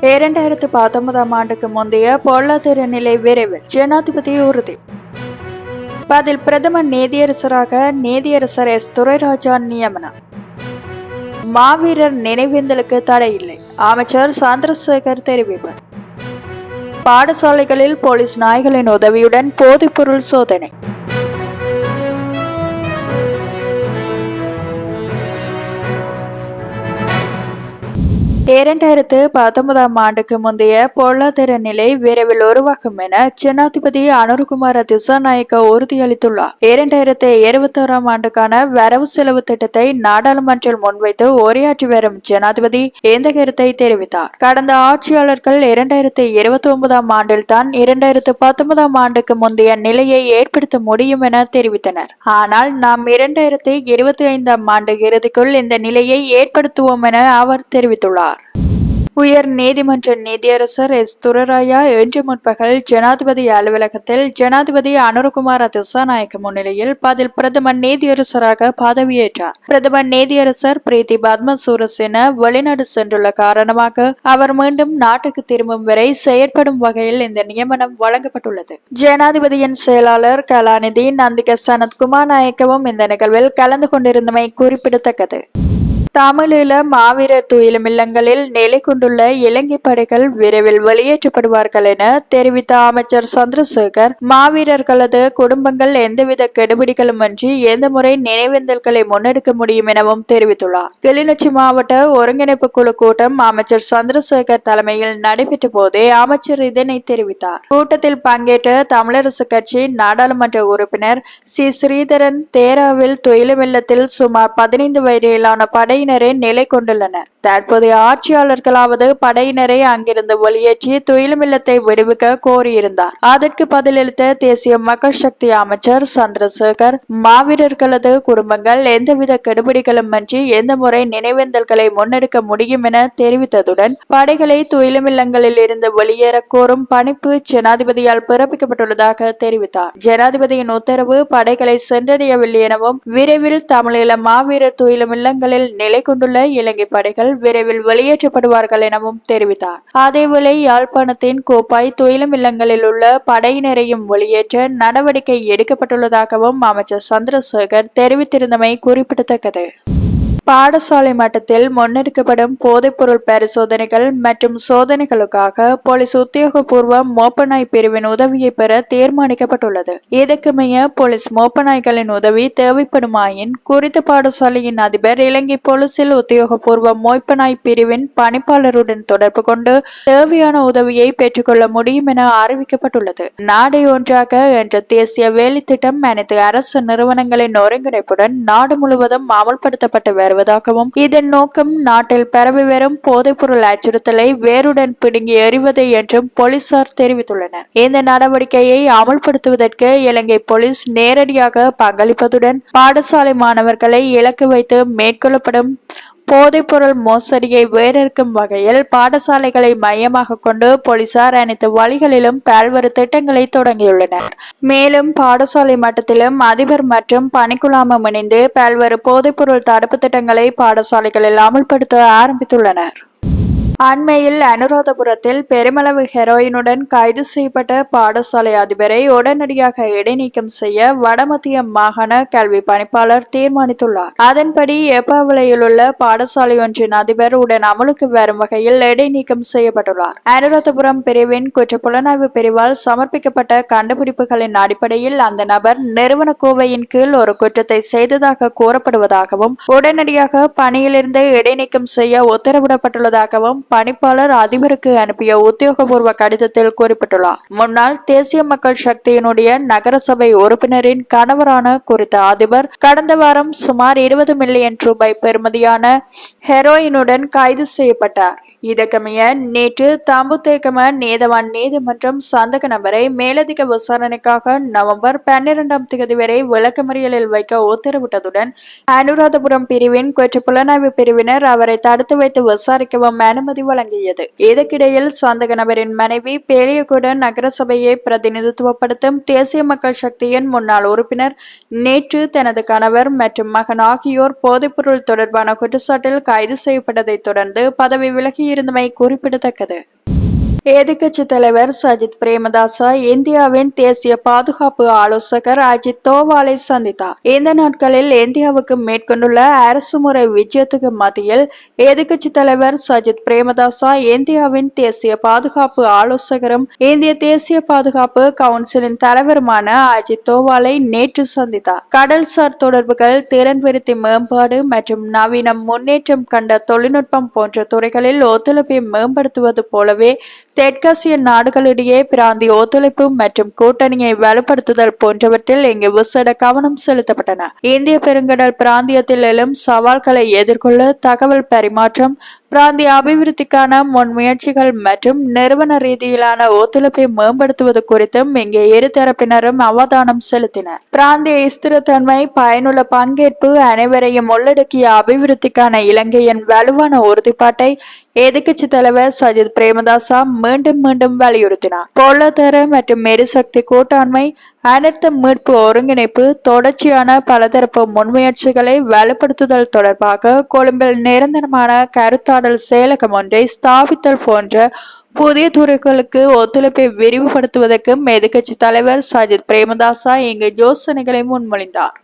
இரண்டாயிரத்து பத்தொன்பதாம் ஆண்டுக்கு முந்தைய பொருளாதார நிலை விரைவில் ஜனாதிபதி உறுதி. பதில் பிரதமர் நீதியரசராக நீதியரசர் எஸ். துரைராஜா நியமனம். மாவீரர் நினைவேந்தலுக்கு தடை இல்லை அமைச்சர் சந்திரசேகர் தெரிவிப்பார் பாடசாலைகளில் போலீஸ் நாய்களின் உதவியுடன் போதைப்பொருள் சோதனை. இரண்டாயிரத்து பத்தொன்பதாம் ஆண்டுக்கு முந்தைய பொருளாதார நிலை விரைவில் உருவாகும் என ஜனாதிபதி அனுர்குமார திசாநாயக்க உறுதியளித்துள்ளார். இரண்டாயிரத்து இருபத்தி ஓராம் ஆண்டுக்கான வரவு செலவு திட்டத்தை நாடாளுமன்றில் முன்வைத்து உரையாற்றி வரும் ஜனாதிபதி இந்த கருத்தை தெரிவித்தார்? கடந்த ஆட்சியாளர்கள் இரண்டாயிரத்து இருபத்தி ஒன்பதாம் ஆண்டில் தான் இரண்டாயிரத்து பத்தொன்பதாம் ஆண்டுக்கு முந்தைய நிலையை ஏற்படுத்த முடியும் என தெரிவித்தனர். ஆனால் நாம் இரண்டாயிரத்து இருபத்தி ஐந்தாம் ஆண்டு இறுதிக்குள் இந்த நிலையை ஏற்படுத்துவோம் என அவர் தெரிவித்துள்ளார். உயர் நீதிமன்ற நீதியரசர் எஸ். துரராயா இன்று முற்பகல் ஜனாதிபதி அலுவலகத்தில் ஜனாதிபதி அனுரகுமார திசாநாயக்க முன்னிலையில் பதில் பிரதமர் நீதியரசராக பதவியேற்றார். பிரதமர் நீதியரசர் பிரீத்தி பத்மசூரசேன வெளிநாடு சென்றுள்ள காரணமாக அவர் மீண்டும் நாட்டுக்கு திரும்பும் வரை செயற்படும் வகையில் இந்த நியமனம் வழங்கப்பட்டுள்ளது. ஜனாதிபதியின் செயலாளர் கலாநிதி நந்திக சனத்குமார் நாயக்கவும் இந்த நிகழ்வில் கலந்து கொண்டிருந்தமை குறிப்பிடத்தக்கது. தமிழீழ மாவீரர் துயிலும் இல்லங்களில் நிலை கொண்டுள்ள இலங்கை படைகள் விரைவில் வெளியேற்றப்படுவார்கள் என தெரிவித்த அமைச்சர் சந்திரசேகர் மாவீரர்களது குடும்பங்கள் எந்தவித கெடுபிடிகளுமின்றி எந்த முறை நினைவேந்தல்களை முன்னெடுக்க முடியும் எனவும் தெரிவித்துள்ளார். கிளிநொச்சி மாவட்ட ஒருங்கிணைப்பு குழு கூட்டம் அமைச்சர் சந்திரசேகர் தலைமையில் நடைபெற்ற போதே அமைச்சர் இதனை தெரிவித்தார். கூட்டத்தில் பங்கேற்ற தமிழரசு கட்சி நாடாளுமன்ற உறுப்பினர் சி. ஸ்ரீதரன் தேராவில் துயிலும் இல்லத்தில் சுமார் பதினைந்து வயதிலான படை படையினரே நிலை கொண்டுள்ளனர். தற்போதைய ஆட்சியாளர்களாவது படையினரை அங்கிருந்து வெளியேற்றி துயிலுமில்லத்தை விடுவிக்க கோரியிருந்தார். அதற்கு பதிலளித்த தேசிய மக்கள் சக்தி அமைச்சர் சந்திரசேகர் மாவீரர்களது குடும்பங்கள் எந்தவித கெடுபிடிகளும் அன்றி எந்த முறை நினைவேந்தல்களை முன்னெடுக்க முடியும் என தெரிவித்ததுடன் படைகளை துயிலுமில்லங்களில் இருந்து வெளியேற கோரும் பணிப்பு ஜனாதிபதியால் பிறப்பிக்கப்பட்டுள்ளதாக தெரிவித்தார். ஜனாதிபதியின் உத்தரவு படைகளை சென்றடையவில்லை எனவும் விரைவில் தமிழீழ மாவீரர் துயிலுமில்லங்களில் நிலை நிலை கொண்டுள்ள இலங்கை படைகள் விரைவில் வெளியேற்றப்படுவார்கள் எனவும் தெரிவித்தார். அதேவேளை யாழ்ப்பாணத்தின் கோப்பாய் துயிலும் இல்லங்களில் உள்ள படையினரையும் வெளியேற்ற நடவடிக்கை எடுக்கப்பட்டுள்ளதாகவும் அமைச்சர் சந்திரசேகர் தெரிவித்திருந்தமை குறிப்பிடத்தக்கது. பாடசாலை மட்டத்தில் முன்னெடுக்கப்படும் போதைப்பொருள் பரிசோதனைகள் மற்றும் சோதனைகளுக்காக போலீஸ் உத்தியோகபூர்வ மோப்பநாய் பிரிவின் உதவியை பெற தீர்மானிக்கப்பட்டுள்ளது. இதற்குமைய போலீஸ் மோப்பநாய்களின் உதவி தேவைப்படுமாயின் குறித்த பாடசாலையின் அதிபர் இலங்கை போலீசில் உத்தியோகபூர்வ மோப்பநாய் பிரிவின் பணிப்பாளருடன் தொடர்பு கொண்டு தேவையான உதவியை பெற்றுக்கொள்ள முடியும் என அறிவிக்கப்பட்டுள்ளது. நாடை ஒன்றாக என்ற தேசிய வேலை திட்டம் அனைத்து அரசு நிறுவனங்களின் ஒருங்கிணைப்புடன் நாடு முழுவதும் அமல்படுத்தப்பட்டு வரும் வருவதாகவும் இதன் நோக்கம் நாட்டில் பரவி வரும் போதைப்பொருள் அச்சுறுத்தலை வேருடன் பிடுங்கி எறிவது என்றும் போலீசார் தெரிவித்துள்ளனர். இந்த நடவடிக்கையை அமல்படுத்துவதற்கு இலங்கை போலீஸ் நேரடியாக பங்களிப்பதுடன் பாடசாலை மாணவர்களை இலக்கு வைத்து மேற்கொள்ளப்படும் போதைப்பொருள் மோசடியை வேறறுக்கும் வகையில் பாடசாலைகளை மையமாக கொண்டு போலீசார் அனைத்து வழிகளிலும் பல்வேறு திட்டங்களை தொடங்கியுள்ளனர். மேலும் பாடசாலை மட்டத்திலும் அதிபர் மற்றும் பணிக்குழாமம் இணைந்து பல்வேறு போதைப்பொருள் தடுப்பு திட்டங்களை பாடசாலைகளில் அமல்படுத்த ஆரம்பித்துள்ளனர். அண்மையில் அனுராதபுரத்தில் பெருமளவு ஹெரோயினுடன் கைது செய்யப்பட்ட பாடசாலை அதிபரை உடனடியாக இடைநீக்கம் செய்ய வடமத்திய மாகாண கல்வி பணிப்பாளர் தீர்மானித்துள்ளார். அதன்படி எப்பாவிலையில் உள்ள பாடசாலை ஒன்றின் அதிபர் உடன் அமலுக்கு வரும் வகையில் இடைநீக்கம் செய்யப்பட்டுள்ளார். அனுராதபுரம் பிரிவின் குற்ற புலனாய்வு பிரிவால் சமர்ப்பிக்கப்பட்ட கண்டுபிடிப்புகளின் அடிப்படையில் அந்த நபர் நிறுவன கோவையின் கீழ் ஒரு குற்றத்தை செய்ததாக கூறப்படுவதாகவும் உடனடியாக பணியிலிருந்து இடைநீக்கம் செய்ய உத்தரவிடப்பட்டுள்ளதாகவும் பணிப்பாளர் அதிபருக்கு அனுப்பிய உத்தியோகபூர்வ கடிதத்தில் குறிப்பிட்டுள்ளார். முன்னாள் தேசிய மக்கள் சக்தியினுடைய நகரசபை உறுப்பினரின் கணவரான குறித்த அதிபர் கடந்த வாரம் சுமார் இருபது மில்லியன் ரூபாய் பெறுமதியான ஹெரோயினுடன் கைது செய்யப்பட்டார். இதற்கமைய நேற்று தாம்புத்தேக்கம நீதவான் நீதிமன்றம் சந்தக நபரை மேலதிக விசாரணைக்காக நவம்பர் பன்னிரெண்டாம் தேதி வரை விளக்கமறியலில் வைக்க உத்தரவிட்டதுடன் அனுராதபுரம் பிரிவின் குற்ற புலனாய்வு பிரிவினர் அவரை தடுத்து வைத்து விசாரிக்கவும் அனுமதி அனுமதி வழங்கியது. இதற்கிடையில் சந்தக நபரின் மனைவி பேலியகுட நகரசபையை பிரதிநிதித்துவப்படுத்தும் தேசிய மக்கள் சக்தியின் முன்னாள் உறுப்பினர் நேற்று தனது கணவர் மற்றும் மகன் ஆகியோர் போதைப்பொருள் தொடர்பான குற்றச்சாட்டில் கைது செய்யப்பட்டதைத் தொடர்ந்து பதவி விலகியிருந்தமை குறிப்பிடத்தக்கது. எதிர்க்கட்சி தலைவர் சஜித் பிரேமதாசா இந்தியாவின் தேசிய பாதுகாப்பு ஆலோசகர் அஜித் தோவாலை சந்தித்தார். இந்த நாட்களில் இந்தியாவுக்கு மேற்கொண்டுள்ள அரசு முறை விஜயத்துக்கு மத்தியில் எதிர்க்கட்சி தலைவர் சஜித் பிரேமதாசா இந்தியாவின் தேசிய பாதுகாப்பு ஆலோசகரும் இந்திய தேசிய பாதுகாப்பு கவுன்சிலின் தலைவருமான அஜித் தோவாலை நேற்று சந்தித்தார். கடல்சார் தொடர்புகள் திறன் விருத்தி மேம்பாடு மற்றும் நவீன முன்னேற்றம் கண்ட தொழில்நுட்பம் போன்ற துறைகளில் ஒத்துழைப்பை மேம்படுத்துவது போலவே தெற்காசிய நாடுகளிடையே பிராந்திய ஒத்துழைப்பு மற்றும் கூட்டணியை வலுப்படுத்துதல் போன்றவற்றில் இங்கு விசேட கவனம் செலுத்தப்பட்டன. இந்திய பெருங்கடல் பிராந்தியத்தில் எழும் சவால்களை எதிர்கொள்ள தகவல் பரிமாற்றம் பிராந்திய அபிவிருத்திக்கான முன்முயற்சிகள் மற்றும் நிறுவன ரீதியிலான ஒத்துழைப்பை மேம்படுத்துவது குறித்தும் இங்கே இரு தரப்பினரும் அவதானம் செலுத்தினர் பிராந்திய ஸ்திரத்தன்மை பயனுள்ள பங்கேற்பு அனைவரையும் உள்ளடக்கிய அபிவிருத்திக்கான இலங்கையின் வலுவான உறுதிப்பாட்டை எதிர்க்கட்சி தலைவர் சஜித் பிரேமதாசா மீண்டும் மீண்டும் வலியுறுத்தினார் பொருளாதார மற்றும் எரிசக்தி கூட்டாண்மை அனர்த்த மீட்பு ஒருங்கிணைப்பு தொடர்ச்சியான பலதரப்பு முன்முயற்சிகளை வலுப்படுத்துதல் தொடர்பாக கொழும்பில் நிரந்தரமான கருத்தாடல் செயலகம் ஒன்றை ஸ்தாபித்தல் போன்ற புதிய துறைகளுக்கு ஒத்துழைப்பை விரிவுபடுத்துவதற்கும் எதிர்க்கட்சி தலைவர் சஜித் பிரேமதாசா இங்கு யோசனைகளை முன்மொழிந்தார்